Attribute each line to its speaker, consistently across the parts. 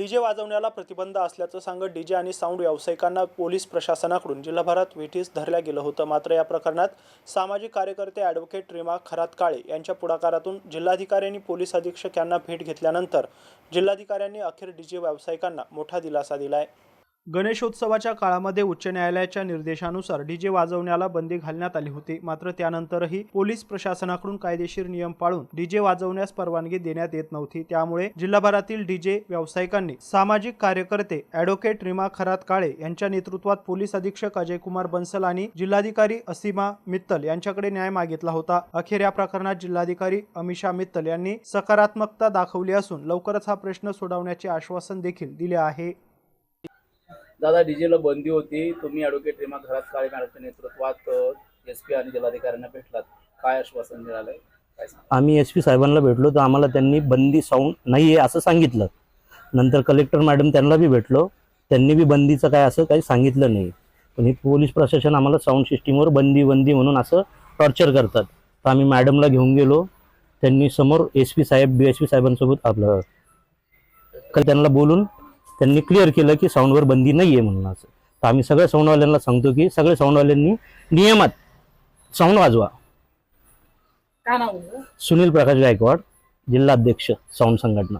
Speaker 1: DJ वाजवण्याला प्रतिबंध असल्याचं सांगत डीजे आणि साऊंड व्यावसायिकांना पोलीस प्रशासनाकडून जिल्हाभरात वेठीस धरल्या गेलं होतं. मात्र या प्रकरणात सामाजिक कार्यकर्ते ॲडव्होकेट रीमा खरात काळे यांच्या पुढाकारातून जिल्हाधिकाऱ्यांनी पोलीस अधीक्षक यांना भेट घेतल्यानंतर जिल्हाधिकाऱ्यांनी अखेर डीजे व्यावसायिकांना मोठा दिलासा दिला आहे गणेशोत्सवाच्या काळामध्ये उच्च न्यायालयाच्या निर्देशानुसार डीजे वाजवण्याला बंदी घालण्यात आली होती. मात्र त्यानंतरही पोलीस प्रशासनाकडून कायदेशीर नियम पाळून डीजे वाजवण्यास परवानगी देण्यात येत नव्हती. त्यामुळे जिल्हाभरातील डीजे व्यावसायिकांनी सामाजिक कार्यकर्ते अॅडव्होकेट रीमा खरात काळे यांच्या नेतृत्वात पोलीस अधीक्षक अजय कुमार बन्सल आणि जिल्हाधिकारी असीमा मित्तल यांच्याकडे न्याय मागितला होता. अखेर या प्रकरणात जिल्हाधिकारी अमिषा मित्तल यांनी सकारात्मकता दाखवली असून लवकरच हा प्रश्न सोडवण्याचे आश्वासन देखील दिले आहे.
Speaker 2: दादा डीजेला बंदी होती. तुम्ही ॲडव्होकेट रेमा घरात काळे मॅडमच्या नेतृत्वात एस पी आणि जिल्हाधिकाऱ्यांना भेटलात. काय आश्वासन मिळालंय? काय
Speaker 3: आम्ही एस पी साहेबांना भेटलो तर आम्हाला त्यांनी बंदी साऊंड नाही आहे असं सांगितलं. नंतर कलेक्टर मॅडम त्यांना बी भेटलो. त्यांनी बी बंदीचं काय असं काही सांगितलं नाही. पण हे पोलीस प्रशासन आम्हाला साऊंड सिस्टीमवर बंदी बंदी म्हणून असं टॉर्चर करतात. तर आम्ही मॅडमला घेऊन गेलो. त्यांनी समोर एस पी साहेब बी एस पी साहेबांसोबत आपलं त्यांना बोलून त्यांनी क्लिअर केलं की साऊंडवर बंदी नाही आहे म्हणून असं. तर आम्ही सगळ्या साऊंडवाल्यांना सांगतो की सगळ्या साऊंडवाल्यांनी नियमात साऊंड वाजवा.
Speaker 2: काय नाव तुमचं?
Speaker 3: सुनील प्रकाश गायकवाड जिल्हाध्यक्ष साऊंड संघटना.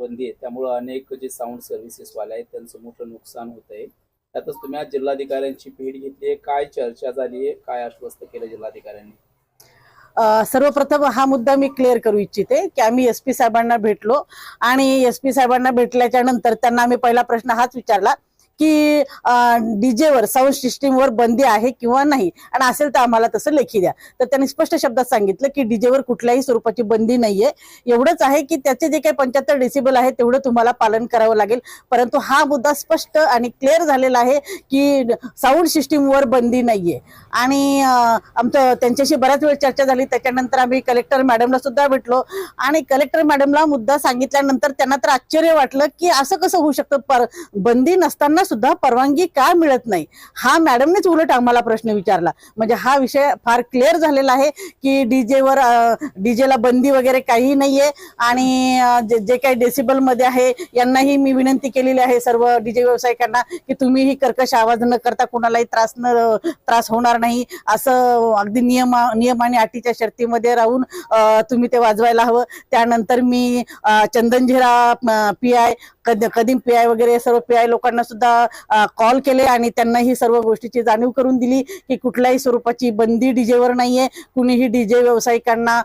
Speaker 2: बंदी आहे. त्यामुळं अनेक जे साऊंड सर्व्हिसेसवाले आहेत त्यांचं मोठं नुकसान होत आहे. त्यातच तुम्ही आज जिल्हाधिकाऱ्यांची भेट घेतली आहे. काय चर्चा झाली आहे? काय आश्वस्त केलं जिल्हाधिकाऱ्यांनी?
Speaker 4: सर्वप्रथम हा मुद्दा मी क्लिअर करू इच्छिते की आम्ही एस पी साहेबांना भेटलो आणि एस पी साहेबांना भेटल्याच्या नंतर त्यांना आम्ही पहिला प्रश्न हाच विचारला की डीजेवर साऊंड सिस्टीमवर बंदी आहे किंवा नाही? आणि असेल तर आम्हाला तसं लेखी द्या. तर त्यांनी स्पष्ट शब्दात सांगितलं की डीजेवर कुठल्याही स्वरूपाची बंदी नाहीये. एवढंच आहे की त्याचे जे काही पंच्याहत्तर डेसिबल आहे तेवढं तुम्हाला पालन करावं लागेल. परंतु हा मुद्दा स्पष्ट आणि क्लिअर झालेला आहे की साऊंड सिस्टीमवर बंदी नाहीये. आणि आमचं त्यांच्याशी बऱ्याच वेळ चर्चा झाली. त्याच्यानंतर आम्ही कलेक्टर मॅडमला सुद्धा भेटलो. आणि कलेक्टर मॅडमला मुद्दा सांगितल्यानंतर त्यांना तर आश्चर्य वाटलं की असं कसं होऊ शकतं? पर बंदी नसताना सुद्धा परवानगी का मिळत नाही? हा मॅडमनेच उलट आम्हाला प्रश्न विचारला. म्हणजे हा विषय फार क्लिअर झालेला आहे की डीजेवर डीजेला बंदी वगैरे काही नाहीये आणि जे जे काही डेसिबलमध्ये आहे यांनाही मी विनंती केलेली आहे सर्व डीजे व्यावसायिकांना की तुम्हीही कर्कश आवाज न करता कुणालाही त्रास न त्रास होणार नाही. असं अगदी नियम नियम आणि अटीच्या शर्तीमध्ये राहून तुम्ही ते वाजवायला हवं. त्यानंतर मी चंदनझिरा पी आय कधी पी आय वगैरे सर्व पी आय लोकांना सुद्धा कॉल केले आणि त्यांना ही सर्व गोष्टीची जाणीव करून दिली की कुठल्याही स्वरूपाची बंदी डीजेवर नाहीये. कुणीही डीजे व्यावसायिकांना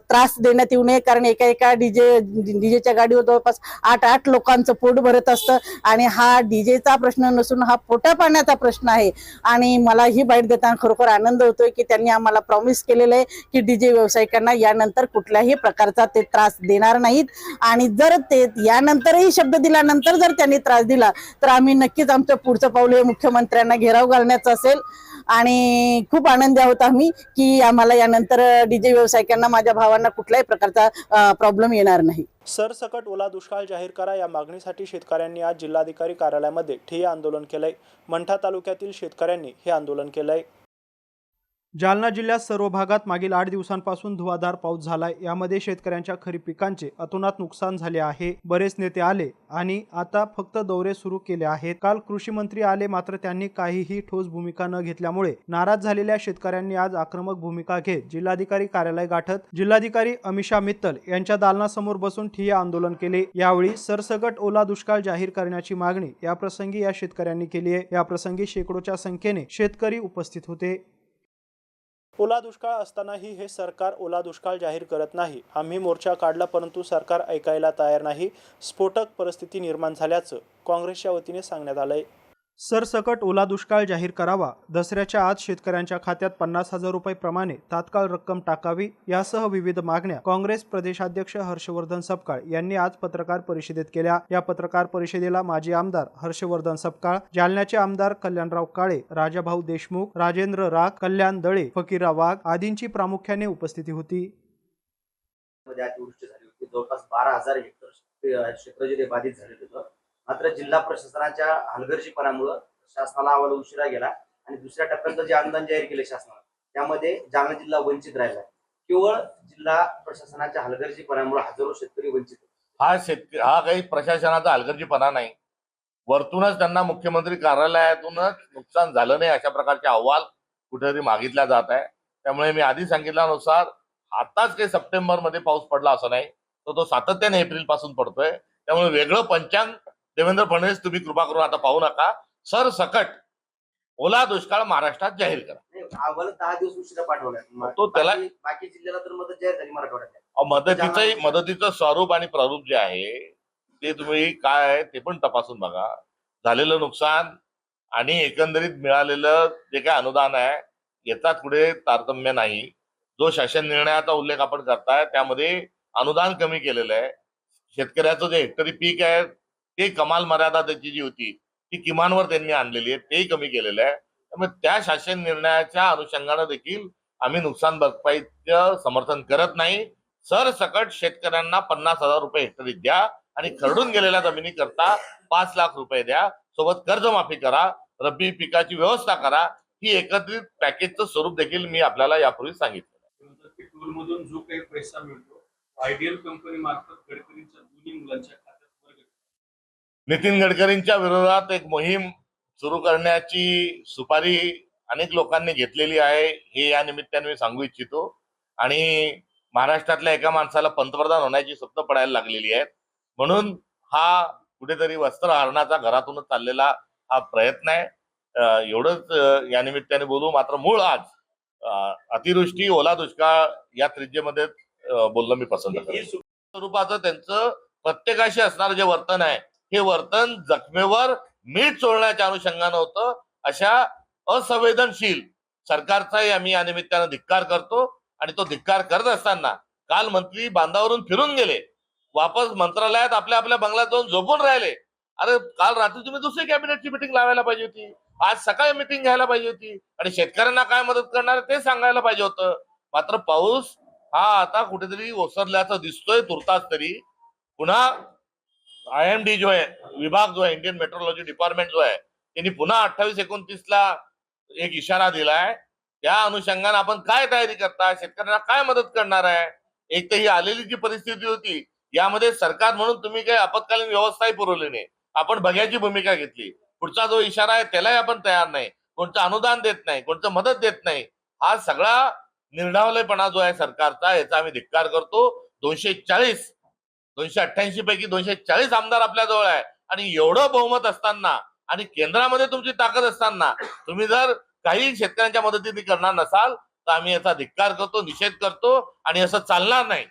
Speaker 4: त्रास देण्यात येऊ नये कारण एका एका डीजे डीजेच्या गाडीवर जवळपास आठ आठ लोकांचं पोट भरत असतं आणि हा डीजेचा प्रश्न नसून हा पोटा पाण्याचा प्रश्न आहे. आणि मला ही बाईट देताना खरोखर आनंद होतोय की त्यांनी आम्हाला प्रॉमिस केलेलं आहे की डीजे व्यावसायिकांना यानंतर कुठल्याही प्रकारचा ते त्रास देणार नाहीत. आणि जर ते यानंतरही शब्द दिल्यानंतर जर त्यांनी त्रास दिला तर आम्ही नक्कीच आमचं पुढचं पाऊल हे मुख्यमंत्र्यांना घेराव घालण्याचं असेल. आणि खूप आनंदी आहोत आम्ही की आम्हाला यानंतर डीजे व्यावसायिकांना माझ्या भावांना कुठल्याही प्रकारचा प्रॉब्लेम येणार नाही.
Speaker 1: सरसकट ओला दुष्काळ जाहीर करा या मागणीसाठी शेतकऱ्यांनी आज जिल्हाधिकारी कार्यालयामध्ये ठिय्या आंदोलन केलंय. मंठा तालुक्यातील शेतकऱ्यांनी हे आंदोलन केलंय. जालना जिल्ह्यात सर्व भागात मागील आठ दिवसांपासून धुवाधार पाऊस झालाय. यामध्ये शेतकऱ्यांच्या खरीप पिकांचे अतोनात नुकसान झाले आहे. बरेच नेते आले आणि आता फक्त दौरे सुरू केले आहेत. काल कृषी मंत्री आले मात्र त्यांनी काहीही ठोस भूमिका न घेतल्यामुळे नाराज झालेल्या शेतकऱ्यांनी आज आक्रमक भूमिका घेत जिल्हाधिकारी कार्यालय गाठत जिल्हाधिकारी अमिषा मित्तल यांच्या दालनासमोर बसून ठिय्या आंदोलन केले. यावेळी सरसगट ओला दुष्काळ जाहीर करण्याची मागणी याप्रसंगी या शेतकऱ्यांनी केली आहे. याप्रसंगी शेकडोच्या संख्येने शेतकरी उपस्थित होते. ओला दुष्काळ असतानाही हे सरकार ओला दुष्काळ जाहीर करत नाही. आम्ही मोर्चा काढला परंतु सरकार ऐकायला तयार नाही. स्फोटक परिस्थिती निर्माण झाल्याचं काँग्रेसच्या वतीने सांगण्यात आलंय. सरसकट ओला दुष्काळ जाहीर करावा. दसऱ्याच्या आत शेतकऱ्यांच्या खात्यात पन्नास हजार रुपये प्रमाणे तात्काळ रक्कम टाकावी यासह विविध मागण्या काँग्रेस प्रदेशाध्यक्ष हर्षवर्धन सपकाळ यांनी आज पत्रकार परिषदेत केल्या. या पत्रकार परिषदेला माजी आमदार हर्षवर्धन सपकाळ जालन्याचे आमदार कल्याणराव काळे राजाभाऊ देशमुख राजेंद्र राग कल्याण दळे फकीरा वाघ आदींची प्रामुख्याने उपस्थिती होती.
Speaker 5: जवळपास बारा हजार हेक्टर क्षेत्र जे बाधित झालेलं होतं. मात्र जिल्हा प्रशासनाच्या हलगर्जीपणामुळं शासनाला अहवाल उशिरा गेला आणि दुसऱ्या टप्प्याचं जे अनुदान जाहीर केले शासनानं त्यामध्ये जालना जिल्हा वंचित राहिला. केवळ जिल्हा प्रशासनाच्या हलगर्जीपणामुळे हजारो शेतकरी वंचित
Speaker 6: हा शेतकरी हा काही प्रशासनाचा हलगर्जीपणा नाही. वरतूनच त्यांना मुख्यमंत्री कार्यालयातूनच नुकसान झालं नाही अशा प्रकारचे अहवाल कुठेतरी मागितला जात आहे. त्यामुळे मी आधी सांगितल्यानुसार आताच काही सप्टेंबरमध्ये पाऊस पडला असं नाही तर तो सातत्याने एप्रिलपासून पडतोय. त्यामुळे वेगळं पंचांग देवेंद्र फडणवीस तुम्ही कृपा करून आता पाहू नका. सर सकट ओला दुष्काळ महाराष्ट्रात जाहीर करा.
Speaker 5: दहा दिवस उशिरा पाठवला
Speaker 6: तो त्याला-
Speaker 5: बाकी जिल्ह्याला तर मदत जाहीर झाली मराठवाड्यात.
Speaker 6: अहो, मदतीचं मदतीचं स्वरूप आणि प्रारूप जे आहे ते तुम्ही काय आहे ते पण तपासून बघा. झालेलं नुकसान आणि एकंदरीत मिळालेलं जे काय अनुदान आहे याचाच पुढे तारतम्य नाही. जो शासन निर्णयाचा उल्लेख आपण करताय त्यामध्ये अनुदान कमी केलेलं आहे. शेतकऱ्याचं जे हेक्टरी पीक आहे ते कमाल मर्यादा त्याची जी होती ती किमानवर त्यांनी आणलेली आहे तेही कमी केलेलं आहे. त्यामुळे त्या शासन निर्णयाच्या अनुषंगानं देखील आम्ही नुकसान भरपाईचं समर्थन करत नाही. सरसकट शेतकऱ्यांना पन्नास हजार रुपये हेक्टरी द्या आणि खरडून गेलेल्या जमिनी करता पाच लाख रुपये द्या. सोबत कर्जमाफी करा रब्बी पिकाची व्यवस्था करा. ही एकत्रित पॅकेजचं स्वरूप देखील मी आपल्याला यापूर्वी सांगितलं
Speaker 7: मधून जो काही पैसा मिळतो आयडियल कंपनी मार्फत गडकरींच्या दोन्ही मुलांच्या
Speaker 6: नितीन गडकरींच्या विरोधात एक मोहीम सुरू करण्याची सुपारी अनेक लोकांनी घेतलेली आहे हे या निमित्ताने मी सांगू इच्छितो. आणि महाराष्ट्रातल्या एका माणसाला पंतप्रधान होण्याची स्वप्न पडायला लागलेली आहेत. म्हणून हा कुठेतरी वस्त्र हरणाचा घरातूनच चाललेला हा प्रयत्न आहे. एवढंच या निमित्ताने बोलू. मात्र मूळ आज अतिवृष्टी ओला दुष्काळ या त्रिज्येमध्ये बोलणं मी पसंत करतो. स्वरूपाचं त्यांचं प्रत्येकाशी असणारं जे वर्तन आहे हे वर्तन जखमेवर मीठ चोळण्याच्या अनुषंगानं होतं. अशा असंवेदनशील सरकारचाही आम्ही या निमित्तानं धिक्कार करतो आणि तो धिक्कार करत असताना काल मंत्री बांधावरून फिरून गेले. वापस मंत्रालयात आपल्या आपल्या बंगल्यात जाऊन झोपून राहिले. अरे काल रात्री तुम्ही दुसरी कॅबिनेटची मिटिंग लावायला पाहिजे होती. आज सकाळी मिटिंग घ्यायला पाहिजे होती. आणि शेतकऱ्यांना काय मदत करणार ते सांगायला पाहिजे होतं. मात्र पाऊस हा आता कुठेतरी ओसरल्याचा दिसतोय तुर्तास तरी. पुन्हा आय एम डी जो आहे विभाग जो आहे इंडियन मेट्रोलॉजी डिपार्टमेंट जो आहे त्यांनी पुन्हा अठ्ठावीस एकोणतीस ला एक इशारा दिलाय. त्या अनुषंगाने आपण काय तयारी करताय? शेतकऱ्यांना काय मदत करणार आहे? एक तर ही आलेली जी परिस्थिती होती यामध्ये सरकार म्हणून तुम्ही काही आपत्कालीन व्यवस्थाही पुरवली नाही. आपण बघ्याची भूमिका घेतली. पुढचा जो इशारा आहे त्यालाही आपण तयार नाही. कोणतं अनुदान देत नाही कोणतं मदत देत नाही हा सगळा निर्धावलेपणा जो आहे सरकारचा याचा आम्ही धिक्कार करतो. दोनशे चाळीस दोनशे अठ्ठ्याऐंशी पैकी दोनशे चाळीस आमदार आपल्या जवळ आहे. आणि एवढं बहुमत असताना आणि केंद्रामध्ये तुमची ताकद असताना तुम्ही जर काही शेतकऱ्यांच्या मदतीने करणार नसाल तर आम्ही याचा धिक्कार करतो निषेध करतो आणि असं चालणार नाही.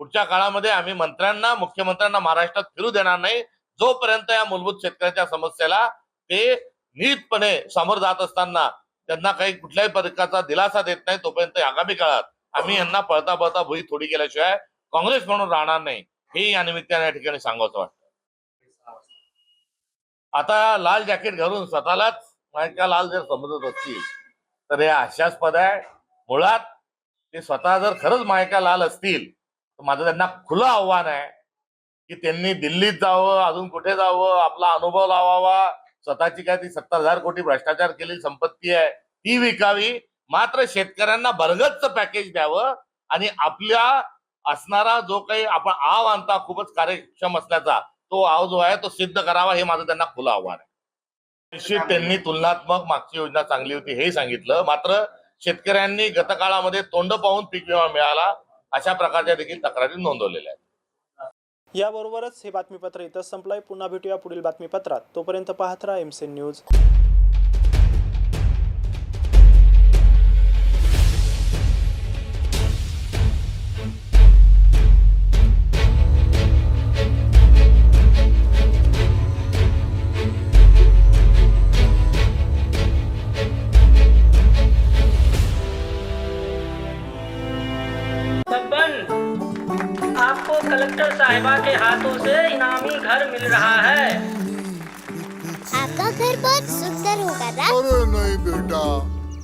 Speaker 6: पुढच्या काळामध्ये आम्ही मंत्र्यांना मुख्यमंत्र्यांना महाराष्ट्रात फिरू देणार नाही. जोपर्यंत या मूलभूत शेतकऱ्यांच्या समस्येला ते नीटपणे समोर जात असताना त्यांना काही कुठल्याही प्रकारचा दिलासा देत नाही तोपर्यंत आगामी काळात आम्ही यांना पळता पळता भुई थोडी केल्याशिवाय काँग्रेस म्हणून राहणार नाही. हे या निमित्ताने या ठिकाणी सांगायचं वाटतं. आता लाल जॅकेट घालून स्वतःलाच मायका लाल जर समजत असतील तर हे हास्यास्पद आहे. मुळात ते स्वतः जर खरंच मायका लाल असतील तर माझं त्यांना खुलं आव्हान आहे की त्यांनी दिल्लीत जावं अजून कुठे जावं आपला अनुभव लावावा. स्वतःची काय ती सत्तर हजार कोटी भ्रष्टाचार केलेली संपत्ती आहे ती विकावी. मात्र शेतकऱ्यांना भरगतचं पॅकेज द्यावं आणि आपल्या असणारा जो काही आपण आव आणता खूपच कार्यक्षम असल्याचा तो आव जो आहे तो सिद्ध करावा हे माझं त्यांना खुलं आव्हान आहे. निश्चित त्यांनी तुलनात्मक मागची योजना चांगली होती हे सांगितलं. मात्र शेतकऱ्यांनी गतकाळामध्ये तोंड पाहून पीक विमा मिळाला अशा प्रकारच्या देखील तक्रारी नोंदवलेल्या आहेत.
Speaker 1: याबरोबरच हे बातमीपत्र इथं संपलंय. पुन्हा भेटूया पुढील बातमीपत्रात. तोपर्यंत पाहत राहा एमसेन न्यूज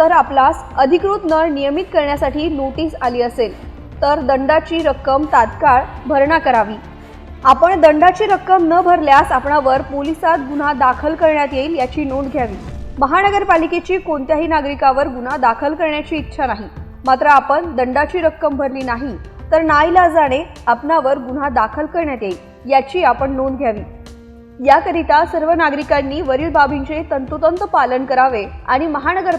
Speaker 8: तर आपलास अधिकृत नळ नियमित करण्यासाठी नोटीस आली असेल तर दंडाची रक्कम तात्काळ भरणा करावी. आपण दंडाची रक्कम न भरल्यास आपणावर पोलिसात गुन्हा दाखल करण्यात येईल याची नोंद घ्यावी. महानगरपालिकेची कोणत्याही नागरिकावर गुन्हा दाखल करण्याची इच्छा नाही. मात्र आपण दंडाची रक्कम भरली नाही तर नाईलाजाने आपणावर गुन्हा दाखल करण्यात येईल याची आपण नोंद घ्यावी. याकरिता सर्व नागरिकांनी वरील बाबींचे तंतोतंत पालन करावे आणि महानगर